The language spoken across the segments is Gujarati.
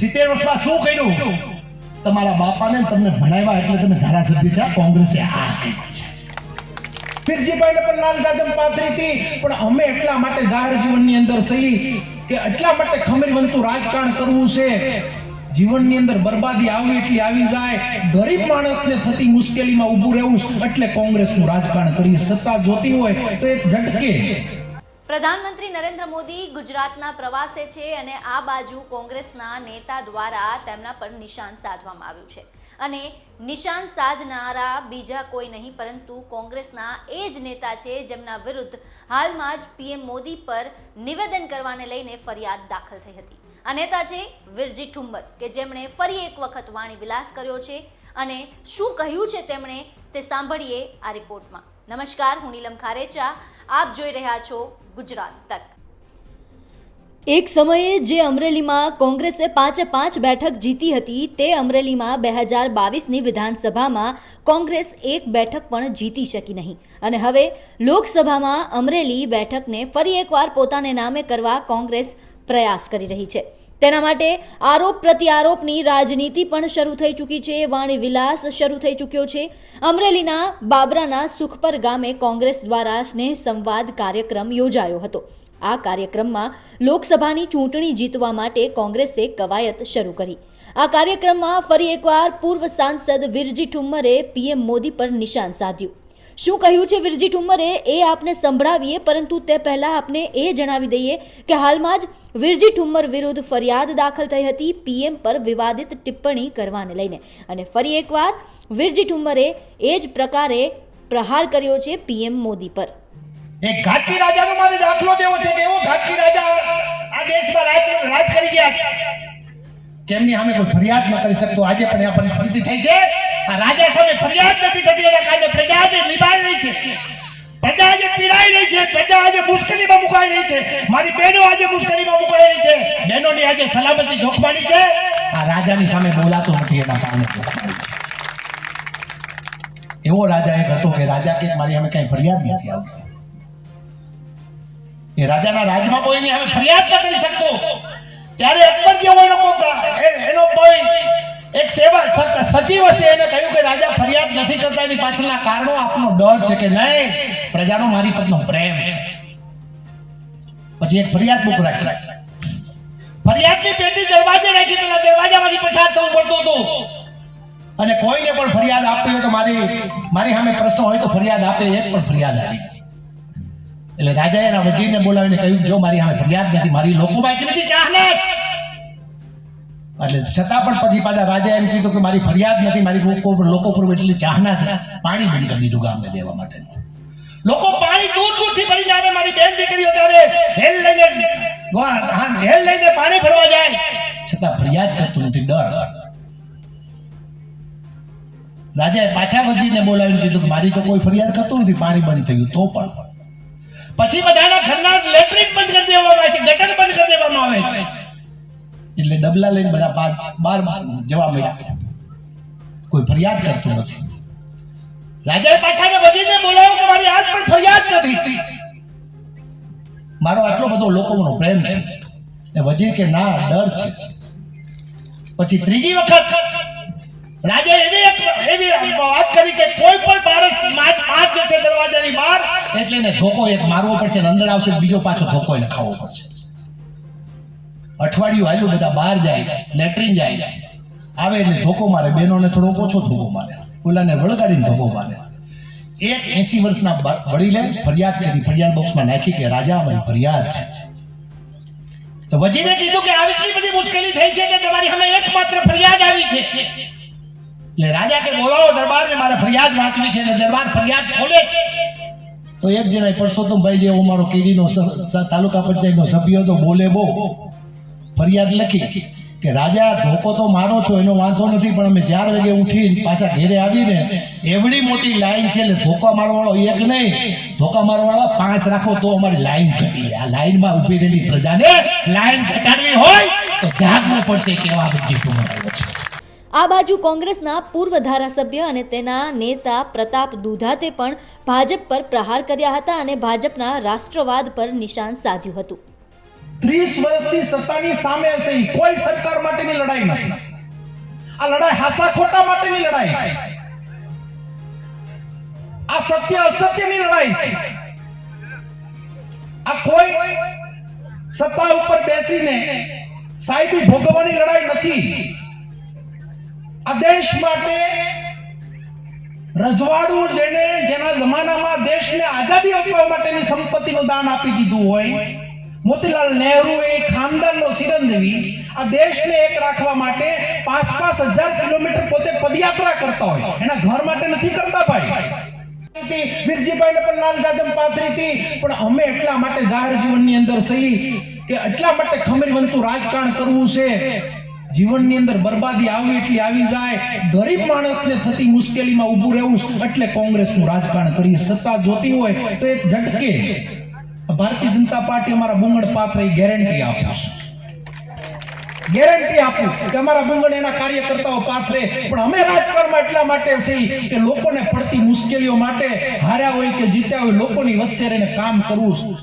સિત્તેર વર્ષમાં શું કર્યું? તમારા બાપાને તમને ભણાવ્યા એટલે તમે ધારાસભ્ય થયા કોંગ્રેસે. આ કર્યું છે ફિરજીભાઈને પણ લાલ સાજમ પાથરી હતી, પણ અમે એટલા માટે જાહેર જીવનની અંદર સહી કે એટલા માટે ખમીરવંતું રાજકારણ કરવું છે. જીવનની અંદર બરબાદી આવી એટલી આવી જાય, ગરીબ માણસને થતી મુશ્કેલીમાં ઊભું રહેવું, એટલે કોંગ્રેસનું રાજકારણ કરી સત્તા જોતી હોય તો એક ઝટકે પ્રધાનમંત્રી નરેન્દ્ર મોદી ગુજરાતના પ્રવાસે છે અને આ બાજુ કોંગ્રેસના નેતા દ્વારા તેમના પર નિશાન સાધવામાં આવ્યું છે. અને નિશાન સાધનારા બીજા કોઈ નહીં, પરંતુ કોંગ્રેસના એ જ નેતા છે જેમના વિરુદ્ધ હાલમાં જ પીએમ મોદી પર નિવેદન કરવાને લઈને ફરિયાદ દાખલ થઈ હતી. આ નેતા છે વિરજી ઠુંબર કે જેમણે ફરી એક વખત વાણી વિલાસ કર્યો છે અને શું કહ્યું છે તેમણે તે સાંભળીએ આ રિપોર્ટમાં. નમસ્કાર, હું નીલમ ખારેચા. આપ જોઈ રહ્યા છો ગુજરાત તક. એક સમયે જે અમરેલીમાં કોંગ્રેસે પાંચે પાંચ બેઠક જીતી હતી, તે અમરેલીમાં બે હજાર બાવીસની વિધાનસભામાં કોંગ્રેસ એક બેઠક પણ જીતી શકી નહીં. અને હવે લોકસભામાં અમરેલી બેઠકને ફરી એકવાર પોતાને નામે કરવા કોંગ્રેસ પ્રયાસ કરી રહી છે. તેના માટે આરોપ પ્રત્યારોપની રાજનીતિ પણ શરૂ થઈ ચૂકી છે. વાણી વિલાસ શરૂ થઈ ચૂક્યો છે. અમરેલીના બાબરાના સુખપર ગામે કોંગ્રેસ દ્વારા સ્નેહ સંવાદ કાર્યક્રમ યોજાયો હતો. આ કાર્યક્રમમાં લોકસભાની ચૂંટણી જીતવા માટે કોંગ્રેસે કવાયત શરૂ કરી. આ કાર્યક્રમમાં ફરી એકવાર પૂર્વ સાંસદ વિરજી ઠુમ્મરે પીએમ મોદી પર નિશાન સાધ્યું. શું કહ્યું છે વિરજી ઠુમ્મરે એ આપને સંભળાવીએ, પરંતુ તે પહેલાં આપને એ જણાવી દઈએ કે હાલમાં જ વિરજી ઠુમ્મર વિરુદ્ધ ફરિયાદ દાખલ થઈ હતી. પીએમ પર વિવાદિત ટિપ્પણી કરવાને લઈને. અને ફરી એકવાર વિરજી ઠુમ્મરે એ જ પ્રકારે પ્રહાર કર્યો છે પીએમ મોદી પર. એ ઘાતકી રાજાનો મારે દાખલો દેવો છે કે એવો ઘાતકી રાજા આ દેશમાં રાજ રાજ કરી ગયા છે. કેમની સામે કોઈ ફરિયાદ ન કરી શકતો. આજે પણ આ પરિસ્થિતિ થઈ છે. રાજા સામે ફરિયાદ નથી થતી, એના કારણે પ્રજા આજે નિભાઈ રહી છે, પ્રજા આજે પીડાઈ રહી છે, પ્રજા આજે મુશ્કેલીમાં મુકાઈ રહી છે. મારી બહેનો આજે મુશ્કેલીમાં મુકાઈ રહી છે. બહેનોની આજે સલામતી જોખમાની છે. આ રાજાની સામે બોલાતો નથી એના કારણે એવો રાજા એક હતો કે રાજા કે મારી અમે કઈ ફરિયાદ નથી આવતી. એ રાજાના રાજમાં કોઈની હવે ફરિયાદ ન કરી શકતો ત્યારે અકબર જેવો એનો એનો કોઈ એક સેવા સચિવ હશે એને કહ્યું કે રાજા, ફરિયાદ નથી કરતા, એની પાછળના કારણો આપનો ડર છે કે નહીં? પ્રજાનો મારી પરનો પ્રેમ છે. પછી એક ફરિયાદ બુક રાખી. ફરિયાદની પેટી દરવાજે રાખી પેલા દરવાજામાંથી પસાર થવું પડતું હતું. અને કોઈને પણ ફરિયાદ આપતી હોય તો મારી મારી સામે પ્રશ્ન હોય તો ફરિયાદ આપે, એક પણ ફરિયાદ આવી એટલે રાજા એના વજીરને બોલાવીને કહ્યું, જો મારી સામે ફરિયાદ નથી, મારી લોકોમાં એટલી બધી ચાહના એટલે છતાં પણ પછી પાછા રાજા એમ કીધું કે મારી ફરિયાદ નથી, મારી લોકો લોકો પર એટલી ચાહના છે. પાણી બંધ કરી દીધું ગામને દેવા માટે. લોકો પાણી દૂર દૂરથી ભરીને આવે. મારી બેન દીકરીઓ ત્યારે હેલ લઈને હેલ લઈને પાણી ભરવા જાય. છતાં ફરિયાદ કરતું નથી, ડર. રાજાએ પાછા વજીને બોલાવીને કીધું કે મારી તો કોઈ ફરિયાદ કરતું નથી, પાણી બંધ થયું તો પણ. પછી બધાના ઘરના લેટ્રિન બંધ કરી દેવામાં આવે છે, ગટર બંધ કરી દેવામાં આવે છે. એટલે ડબલા લઈને બધા બાર બાર જવા મળ્યા કોઈ ફરિયાદ કરતો નથી. રાજાએ પાછા ને વજીરને બોલાવ્યો કે મારી આજ પણ ફરિયાદ નથી. મારો આટલો બધો લોકોનો પ્રેમ છે. એ વજીર કે ના, ડર છે. પછી ત્રીજી વખત રાજા એવી એક એવી વાત કરી કે કોઈ પણ માણસ માર માર જશે દરવાજાની બહાર, એટલે એને ધોકો એક મારવો પડશે અંદર આવશે બીજો પાછો ધોકો એને ખાવો પડશે. અઠવાડિયું હાલ્યું, બધા બહાર જાય, લેટ્રિન જાય. આવે એટલે ધોકો મારે, બહેનોને થોડો ઓછો ધોકો મારે, ઓલાને વળગાડીને ધોકો મારે. એક એસી વર્ષના વડીલે ફરિયાદ કરી, ફરિયાદ બોક્સમાં નાખી કે, રાજા ભાઈ ફરિયાદ છે. તો વજીરે કીધું કે, આવી એટલી બધી મુશ્કેલી થઈ છે કે તમારી સામે એકમાત્ર ફરિયાદ આવી છે. એટલે રાજા કે, બોલાવો દરબારને, મારે ફરિયાદ વાંચવી છે એટલે દરબાર ફરિયાદ ખોલે છે. તો એક જણા પરસોત્તમભાઈ હું મારો કેડીનો તાલુકા પંચાયતનો સભ્ય હતો, બોલે બહુ. ફરિયાદ લખી કે, રાજા, ધોકો તો મારો છો, એનો વાંધો નથી, પણ અમે ચાર વાગે ઉઠી પાછા ઘેરે આવીને એવડી મોટી લાઈન છે, એટલે ધોકા મારવાળો એક નહીં, ધોકા મારવાળા પાંચ રાખો તો અમારી લાઈન ઘટી. આ લાઈનમાં ઊભી રહેલી પ્રજાને લાઈન ઘટાડવી હોય તો જાગવું પડશે કેવા છે. આ બાજુ કોંગ્રેસના પૂર્વ ધારાસભ્ય અને તેના નેતા પ્રતાપ દુધાતે પણ ભાજપ પર પ્રહાર કર્યા હતા અને ભાજપના રાષ્ટ્રવાદ પર નિશાન સાધ્યું હતું. ત્રીસ વર્ષથી સત્તાની સામે હશે કોઈ સરકાર માટેની લડાઈ હાસા ખોટા માટેની લડાઈ. આ સત્ય અસત્યની લડાઈ આ કોઈ સત્તા ઉપર બેસીને સાહેબી ભોગવવાની લડાઈ નથી. આ દેશ માટે રજવાડું જેને જેના જમાનામાં દેશને આઝાદી આપવા માટેની સંપત્તિનું દાન આપી દીધું હોય મોતીલાલ નહેરુ એ ખાનદાનનો ચિરંજીવી આ દેશને એક રાખવા માટે પાંચ પાંચ હજાર કિલોમીટર પોતે પદયાત્રા કરતા હોય. એના ઘર માટે નથી કરતા ભાઈ. રાજકારણ કરવું છે. જીવનની અંદર બરબાદી આવી એટલી આવી જાય. ગરીબ માણસને થતી મુશ્કેલીમાં ઊભું રહેવું એટલે કોંગ્રેસનું રાજકારણ કરી સત્તા જોતી હોય તો એક ઝટકે. ભારતીય જનતા પાર્ટી અમારા બુંગળ પાત્ર ગેરંટી આપું છું. ગેરંટી આપું કે અમારા બુંગળ એના કાર્યકર્તાઓ પાત્રે, પણ અમે રાજકારણમાં એટલા માટે છીએ કે લોકોને પડતી મુશ્કેલીઓ માટે હાર્યા હોય કે જીત્યા હોય લોકોની વચ્ચે રહીને કામ કરવું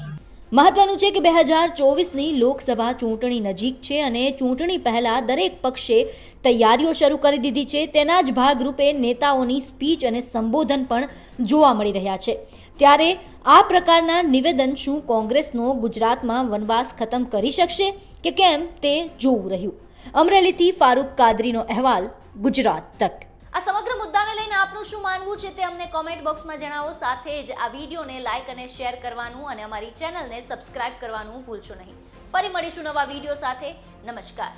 મહત્વનું છે કે બે હજાર ચોવીસની લોકસભા ચૂંટણી નજીક છે અને ચૂંટણી પહેલા દરેક પક્ષે તૈયારીઓ શરૂ કરી દીધી છે. તેના જ ભાગરૂપે નેતાઓની સ્પીચ અને સંબોધન પણ જોવા મળી રહ્યા છે. ત્યારે આ પ્રકારના નિવેદન શું કોંગ્રેસનો ગુજરાતમાં વનવાસ ખતમ કરી શકશે કે કેમ તે જોવું રહ્યું. અમરેલીથી ફારૂક કાદરીનો અહેવાલ ગુજરાત તક. આ સમગ્ર મુદ્દાને લઈને આપનું શું માનવું છે તે અમને કોમેન્ટ બોક્સમાં જણાવો. સાથે જ આ વિડીયોને લાઇક અને શેર કરવાનું અને અમારી ચેનલને સબસ્ક્રાઇબ કરવાનું ભૂલશો નહીં. ફરી મળીશું નવા વીડિયો સાથે. નમસ્કાર.